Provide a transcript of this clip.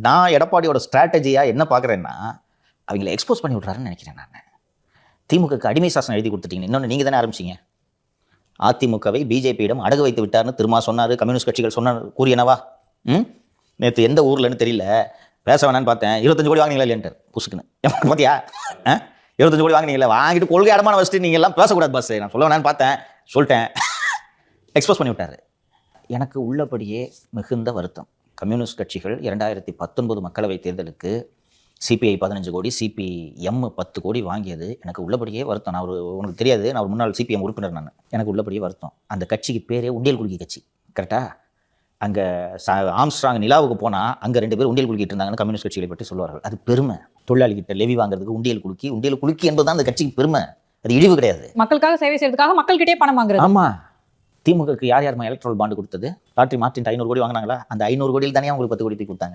நான் எடப்பாடியோட ஸ்ட்ராட்டஜியாக என்ன பார்க்குறேன்னா அவங்கள எக்ஸ்போஸ் பண்ணி விட்றாருன்னு நினைக்கிறேன் நான். திமுகக்கு அடிமை சாசனம் எழுதி கொடுத்துட்டீங்க இன்னொன்று நீங்கள் தானே ஆரம்பிச்சீங்க. அதிமுகவை பிஜேபியிடம் அடகு வைத்து விட்டார்னு திரும்ப சொன்னார் கம்யூனிஸ்ட் கட்சிகள் சொன்ன கூறியனவா? ம்? நேற்று எந்த ஊர்லன்னு தெரியல. பேச வேணான்னு பார்த்தேன். இருபத்தஞ்சு கோடி வாங்கினீங்களா இல்லையன்ட்டு. புசுக்குன்னு. பார்த்தியா ஆ? இருபத்தஞ்சு கோடி வாங்கினீங்களா? வாங்கிட்டு கொள்கை அடமான வச்சுட்டு நீங்கள் எல்லாம் பேசக்கூடாது பஸ் நான் சொல்ல வேணான்னு பார்த்தேன். சொல்லிட்டேன். எக்ஸ்போஸ் பண்ணி விட்டார். எனக்கு உள்ளபடியே மிகுந்த வருத்தம். கம்யூனிஸ்ட் கட்சிகள் இரண்டாயிரத்தி பத்தொன்பது மக்களவைத் தேர்தலுக்கு சிபிஐ பதினஞ்சு கோடி சிபிஎம் பத்து கோடி வாங்கியது. எனக்கு உள்ளபடியே வருத்தம். நான் ஒரு உனக்கு தெரியாது. நான் ஒரு முன்னாள் சிபிஎம் உறுப்பினர் நான். எனக்கு உள்ளபடியே வருத்தம். அந்த கட்சிக்கு பேரே உண்டியல் குலுக்கி கட்சி. கரெக்டா அங்கே ஆம்ஸ்ட்ராங் நிலாவுக்கு போனால் அங்கே ரெண்டு பேர் உண்டியல் குலுக்கிட்டு இருந்தாங்கன்னு கம்யூனிஸ்ட் கட்சிகளை பற்றி சொல்லுவார்கள் அது பெருமை. தொழிலாளிகிட்ட லெவி வாங்குறதுக்கு உண்டியல் குலுக்கி உண்டியல் குலுக்கி என்பது தான் அந்த கட்சிக்கு பெருமை. அது இழிவு கிடையாது. மக்களுக்காக சேவை செய்யறதுக்காக மக்கள்கிட்டயே பணம் வாங்குறது. ஆமா. திமுகக்கு யார் யார் எலக்ட்ரல் பாண்டு கொடுத்தது? லாட்ரி மார்டின் ஐநூறு கோடி வாங்கினாங்களா? அந்த ஐநூறு கோடியில் தானே அவங்களுக்கு பத்து கோடி கொடுத்தாங்க.